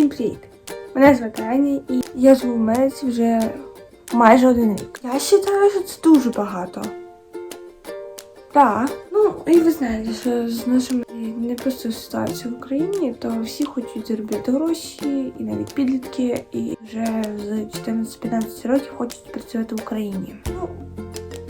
Всім привіт! Мене звати Аня і я живу в Америці вже майже один рік. Я вважаю, що це дуже багато. Так, ну і ви знаєте, що з нашими непростою ситуацією в Україні, то всі хочуть заробляти гроші, і навіть підлітки, і вже з 14-15 років хочуть працювати в Україні. Ну,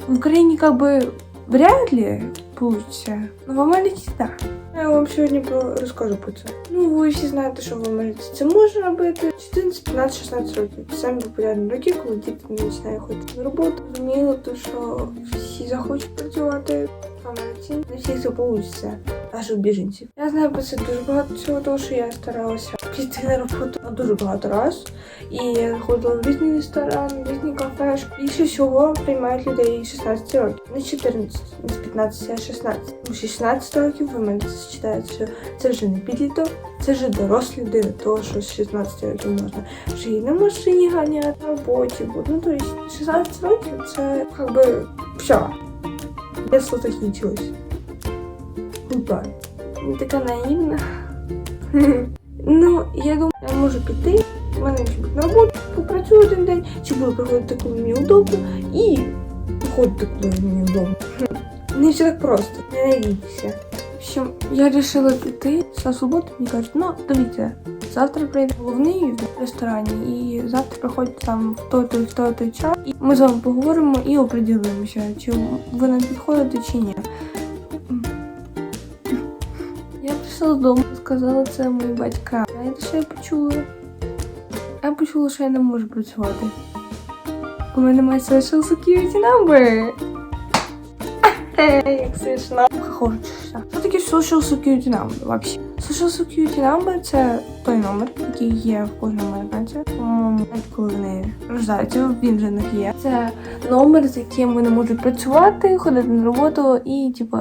в Україні бы вряд ли получится, но в Америці так. Я вам сьогодні про розкажу про це. Ну, ви всі знаєте, що в Америці це можна робити 14, 15, 16 років. Це самі популярні роки, коли діти не починають ходити на роботу. Зрозуміло, то що всі захочуть працювати в Америці. Не всіх це вийде, аж у біженців. Я знаю про це дуже багато всього, того, що я старалася піти на дуже багато разів. І ходила в різні ресторани, в різні кафешки. Більше всього приймають людей 16 років. Не 14, не з 15, а 16. У 16 років в Америці вважається, що це вже не підліток, це вже доросла людина, того що з 16 років можна вже і на машині ганяти, на роботі. Ну, то есть 16 років це как би все. Детство закінчилось. Я така наївна. ну, я думаю, я можу піти. У мене чи на роботу, попрацюю один день, чи буду приходити, коли мені удобно, і виходити, коли мені удобно. Не все так просто, не надійтеся. В общем, я вирішила піти за суботу, мені кажуть, ну, дивіться, завтра прийде головний в ресторані, і завтра приходьте там в той той в той той час, і ми з вами поговоримо і оприділимося, чи ви нам підходите, чи ні. Я прийшла додому, сказала це моїм батькам. Що я почула? Я почула, що я не можу працювати. У мене немає social security number. Як смішно. Хочеться. Що таке social security number вообще? Social security number це той номер, який є в кожному американця. По-моєму, навіть коли вони рождаються, він вже них є. Це номер, з яким вони можуть працювати, ходити на роботу і, типу,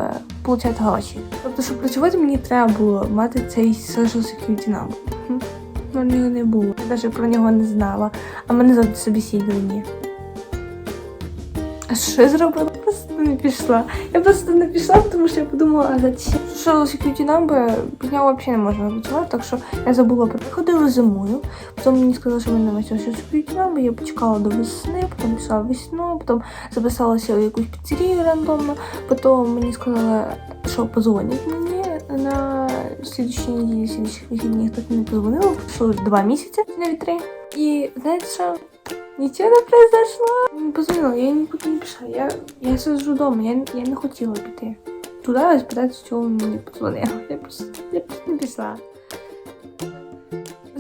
получати гроші. Тобто, щоб працювати, мені треба було мати цей social security number. Ну, нього не було. Я навіть про нього не знала. А мене завжди собеседування. А що я зробила? Просто не пішла. Я просто не пішла, тому що я подумала, а зачем? Що security number, нього взагалі не можна працювати, так що я забула про Ходила зимою, потім мені сказали, що мене цього security number, я почекала до весни, потім пішла весну, потім записалася в якусь піцерію рандомно, потім мені сказали, що позвонять мені на слідчій неділі, слідчих вихідних, так не позвонила, пройшло два місяці, навіть три. І знаєте що? Нічого не произошло. Не позвонила, я нікуди не пішла. Я, я сиджу вдома, я, я не хотіла піти. Туди спитати, чого він мені подзвонила. Я просто, я просто не пішла.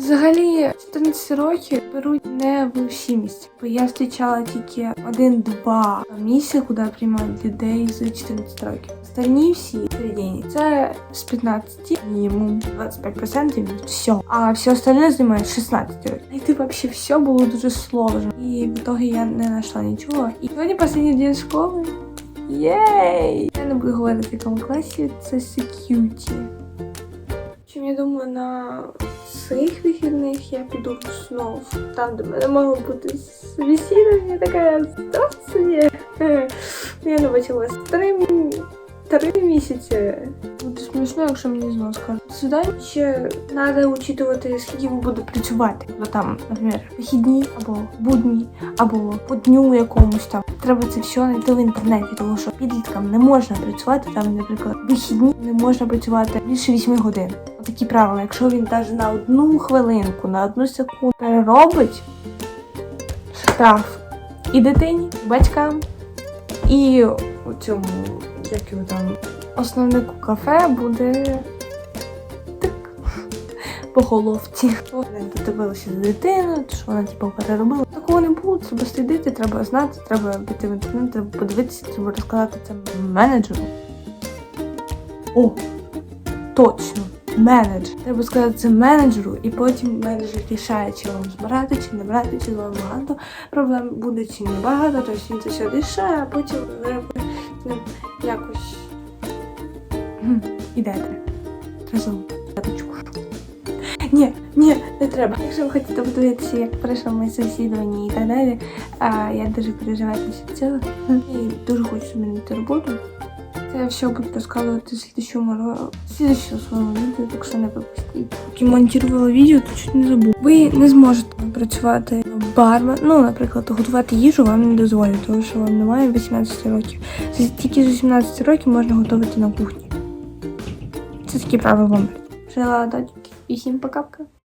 Взагалі, 14 років беруть не в всі місця. Бо я зустрічала тільки один-два місця, куди приймають людей з 14 років. Остальні всі середині це з 15 мінімум 25% від всього. А все остальне займає 16 років. Знайти взагалі все було дуже сложно. І в итоге я не знайшла нічого. І сьогодні останній день школи. Єй! Я не буду говорити якому класі, це security. Чим я думаю, на цих вихідних я піду знов там, де мене могло бути собеседування, така ситуація. Я не бачилась три, мі- три місяці. Буде смішно, якщо мені знову скажуть. Сюди ще треба учитувати, скільки ви буде працювати. Бо там, наприклад, вихідні або будні, або по дню якомусь там. Треба це все знайти в інтернеті, тому що підліткам не можна працювати там, наприклад, вихідні не можна працювати більше 8 годин. Такі правила. Якщо він навіть на одну хвилинку, на одну секунду переробить штраф і дитині, і батькам, і у цьому, як його там, основнику кафе буде так по головці. Додивилися за дитиною, що вона типу переробила. Такого не було, треба слідити, треба знати, треба піти в інтернет, треба подивитися, треба розказати це менеджеру. О, точно, менеджер. Треба сказати це менеджеру, і потім менеджер рішає, чи вам збирати, чи не брати, чи вам багато проблем буде, чи не багато, тобто він це все рішає, а потім ви якось Гм, ідете разом. Ні, ні, не треба. Якщо ви хочете подивитися, як пройшло моє сусідування і так далі, а я дуже переживаю цього. І дуже хочу змінити роботу. Це я все буду розказувати в ро- в слідчому своєму відео, так що не пропустіть. Поки монтувала відео, то чуть не забув. Ви не зможете працювати бармен, ну, наприклад, готувати їжу вам не дозволять, тому що вам немає 18 років. Тільки з 18 років можна готувати на кухні. Це такі правила. Жила дочки. І всім пока-пока.